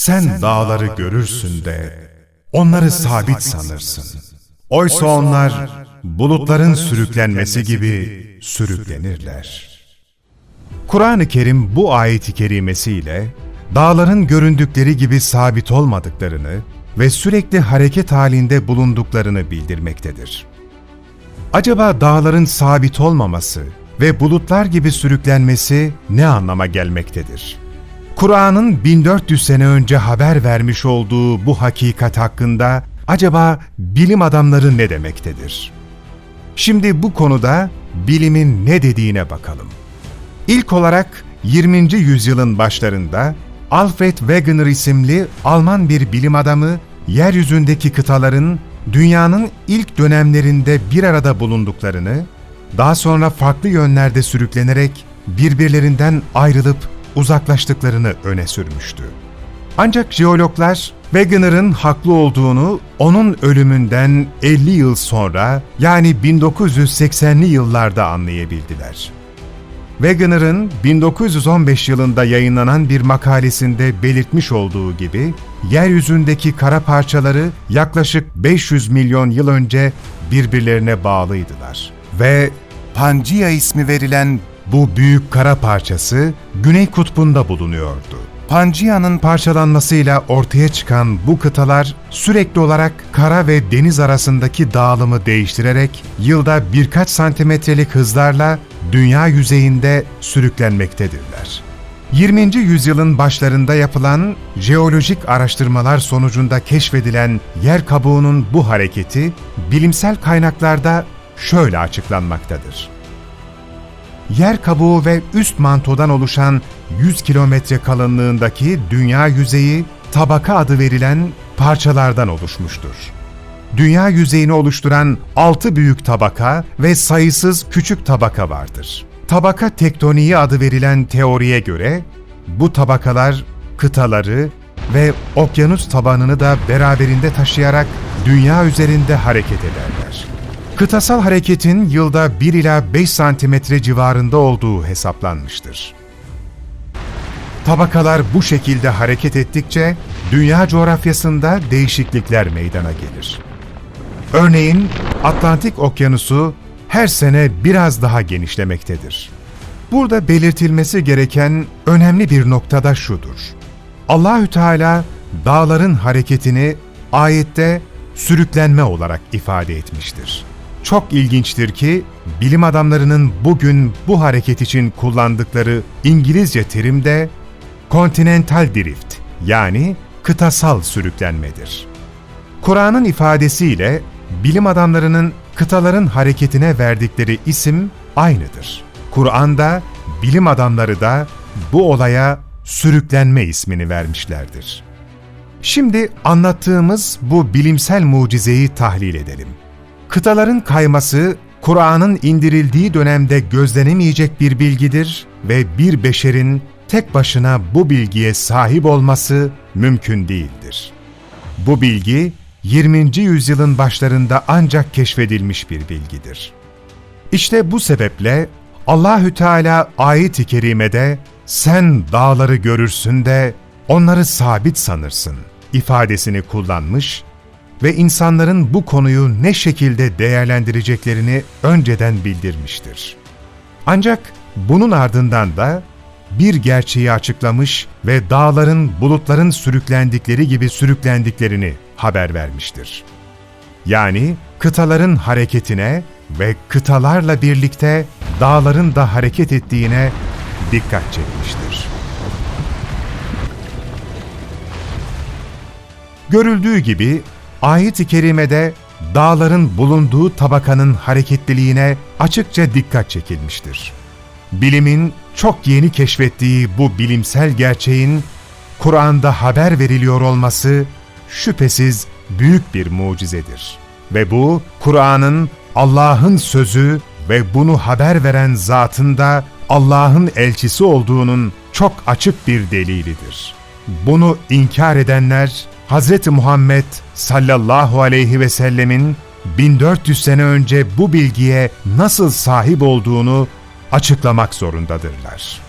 Sen dağları görürsün de onları sabit sanırsın. Oysa onlar bulutların sürüklenmesi gibi sürüklenirler. Kur'an-ı Kerim bu ayeti kerimesiyle dağların göründükleri gibi sabit olmadıklarını ve sürekli hareket halinde bulunduklarını bildirmektedir. Acaba dağların sabit olmaması ve bulutlar gibi sürüklenmesi ne anlama gelmektedir? Kur'an'ın 1400 sene önce haber vermiş olduğu bu hakikat hakkında acaba bilim adamları ne demektedir? Şimdi bu konuda bilimin ne dediğine bakalım. İlk olarak 20. yüzyılın başlarında Alfred Wegener isimli Alman bir bilim adamı yeryüzündeki kıtaların dünyanın ilk dönemlerinde bir arada bulunduklarını, daha sonra farklı yönlerde sürüklenerek birbirlerinden ayrılıp uzaklaştıklarını öne sürmüştü. Ancak jeologlar Wegener'ın haklı olduğunu onun ölümünden 50 yıl sonra yani 1980'li yıllarda anlayabildiler. Wegener'ın 1915 yılında yayınlanan bir makalesinde belirtmiş olduğu gibi, yeryüzündeki kara parçaları yaklaşık 500 milyon yıl önce birbirlerine bağlıydılar. Ve Pangea ismi verilen bu büyük kara parçası Güney Kutbu'nda bulunuyordu. Pangea'nın parçalanmasıyla ortaya çıkan bu kıtalar sürekli olarak kara ve deniz arasındaki dağılımı değiştirerek yılda birkaç santimetrelik hızlarla dünya yüzeyinde sürüklenmektedirler. 20. yüzyılın başlarında yapılan jeolojik araştırmalar sonucunda keşfedilen yer kabuğunun bu hareketi bilimsel kaynaklarda şöyle açıklanmaktadır. Yer kabuğu ve üst mantodan oluşan 100 kilometre kalınlığındaki dünya yüzeyi tabaka adı verilen parçalardan oluşmuştur. Dünya yüzeyini oluşturan altı büyük tabaka ve sayısız küçük tabaka vardır. Tabaka tektoniği adı verilen teoriye göre bu tabakalar kıtaları ve okyanus tabanını da beraberinde taşıyarak dünya üzerinde hareket ederler. Kıtasal hareketin yılda 1 ila 5 santimetre civarında olduğu hesaplanmıştır. Tabakalar bu şekilde hareket ettikçe dünya coğrafyasında değişiklikler meydana gelir. Örneğin Atlantik Okyanusu her sene biraz daha genişlemektedir. Burada belirtilmesi gereken önemli bir noktada şudur. Allahü Teala dağların hareketini ayette sürüklenme olarak ifade etmiştir. Çok ilginçtir ki bilim adamlarının bugün bu hareket için kullandıkları İngilizce terim de continental drift yani kıtasal sürüklenmedir. Kur'an'ın ifadesiyle bilim adamlarının kıtaların hareketine verdikleri isim aynıdır. Kur'an'da bilim adamları da bu olaya sürüklenme ismini vermişlerdir. Şimdi anlattığımız bu bilimsel mucizeyi tahlil edelim. Kıtaların kayması, Kur'an'ın indirildiği dönemde gözlenemeyecek bir bilgidir ve bir beşerin tek başına bu bilgiye sahip olması mümkün değildir. Bu bilgi, 20. yüzyılın başlarında ancak keşfedilmiş bir bilgidir. İşte bu sebeple Allahü Teala ayet-i kerimede sen dağları görürsün de onları sabit sanırsın ifadesini kullanmış ve insanların bu konuyu ne şekilde değerlendireceklerini önceden bildirmiştir. Ancak bunun ardından da bir gerçeği açıklamış ve dağların bulutların sürüklendikleri gibi sürüklendiklerini haber vermiştir. Yani kıtaların hareketine ve kıtalarla birlikte dağların da hareket ettiğine dikkat çekmiştir. Görüldüğü gibi ayet-i kerimede dağların bulunduğu tabakanın hareketliliğine açıkça dikkat çekilmiştir. Bilimin çok yeni keşfettiği bu bilimsel gerçeğin Kur'an'da haber veriliyor olması şüphesiz büyük bir mucizedir. Ve bu Kur'an'ın Allah'ın sözü ve bunu haber veren zatın da Allah'ın elçisi olduğunun çok açık bir delilidir. Bunu inkar edenler Hz. Muhammed sallallahu aleyhi ve sellemin 1400 sene önce bu bilgiye nasıl sahip olduğunu açıklamak zorundadırlar.